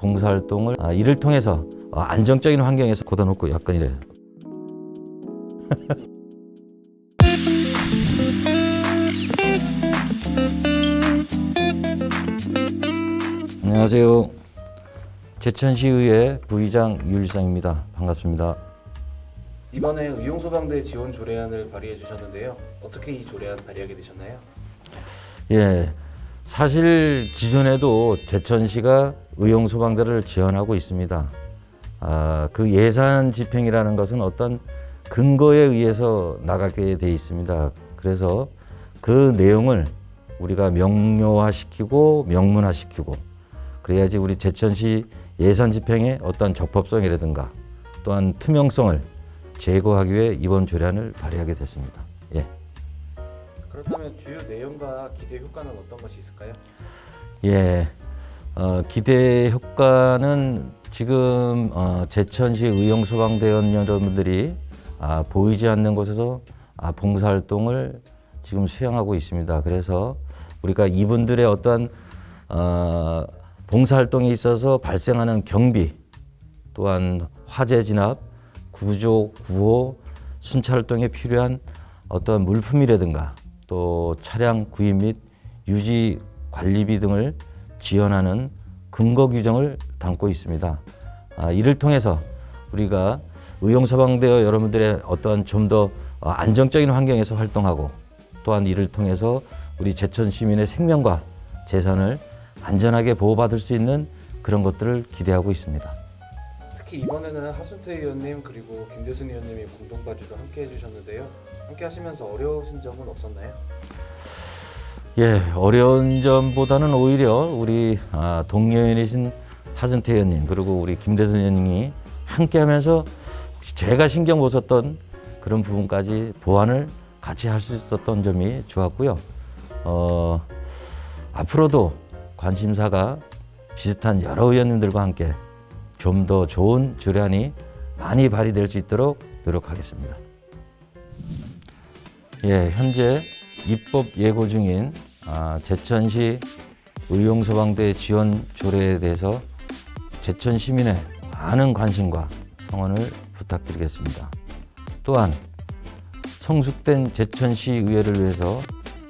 봉사활동을 아, 이를 통해서 어, 안정적인 환경에서 걷어놓고 약간 이래. 안녕하세요. 제천시의회 부의장 유일상입니다. 반갑습니다. 이번에 의용소방대 지원 조례안을 발의해 주셨는데요. 어떻게 이 조례안 발의하게 되셨나요? 예, 사실 기존에도 제천시가 의용 소방대를 지원하고 있습니다. 아, 그 예산 집행이라는 것은 어떤 근거에 의해서 나가게 돼 있습니다. 그래서 그 내용을 우리가 명료화시키고 명문화시키고 그래야지 우리 제천시 예산 집행의 어떤 적법성이라든가 또한 투명성을 제고하기 위해 이번 조례안을 발의하게 됐습니다. 예. 그렇다면 주요 내용과 기대 효과는 어떤 것이 있을까요? 예, 어, 기대 효과는 지금 어, 제천시 의용소방대원 여러분들이 아, 보이지 않는 곳에서 아, 봉사활동을 지금 수행하고 있습니다. 그래서 우리가 이분들의 어떤 어, 봉사활동에 있어서 발생하는 경비 또한 화재 진압, 구조, 구호, 순찰 활동에 필요한 어떤 물품이라든가 또 차량 구입 및 유지 관리비 등을 지원하는 근거 규정을 담고 있습니다. 아, 이를 통해서 우리가 의용소방대와 여러분들의 어떠한 좀 더 안정적인 환경에서 활동하고 또한 이를 통해서 우리 제천 시민의 생명과 재산을 안전하게 보호받을 수 있는 그런 것들을 기대하고 있습니다. 특히 이번에는 하순태 의원님 그리고 김대순 의원님이 공동 발의로 함께 해주셨는데요. 함께 하시면서 어려우신 점은 없었나요? 예, 어려운 점보다는 오히려 우리 아, 동료인이신 하승태 의원님 그리고 우리 김대선 의원님이 함께하면서 혹시 제가 신경 못 썼던 그런 부분까지 보완을 같이 할 수 있었던 점이 좋았고요. 어, 앞으로도 관심사가 비슷한 여러 의원님들과 함께 좀 더 좋은 조례안이 많이 발의될 수 있도록 노력하겠습니다. 예, 현재 입법 예고 중인 아, 제천시 의용소방대 지원 조례에 대해서 제천 시민의 많은 관심과 성원을 부탁드리겠습니다. 또한 성숙된 제천시 의회를 위해서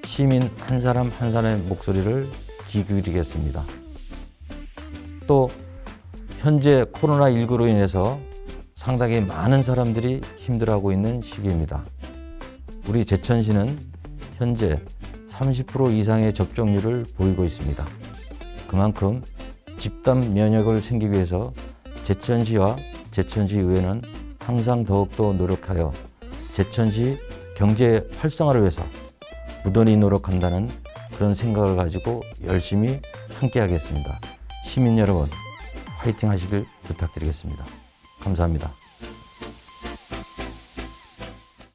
시민 한 사람 한 사람의 목소리를 귀 기울이겠습니다. 또 현재 코로나19로 인해서 상당히 많은 사람들이 힘들어하고 있는 시기입니다. 우리 제천시는 현재 30% 이상의 접종률을 보이고 있습니다. 그만큼 집단 면역을 생기기 위해서 제천시와 제천시 의회는 항상 더욱더 노력하여 제천시 경제 활성화를 위해서 무던히 노력한다는 그런 생각을 가지고 열심히 함께 하겠습니다. 시민 여러분, 화이팅 하시길 부탁드리겠습니다. 감사합니다.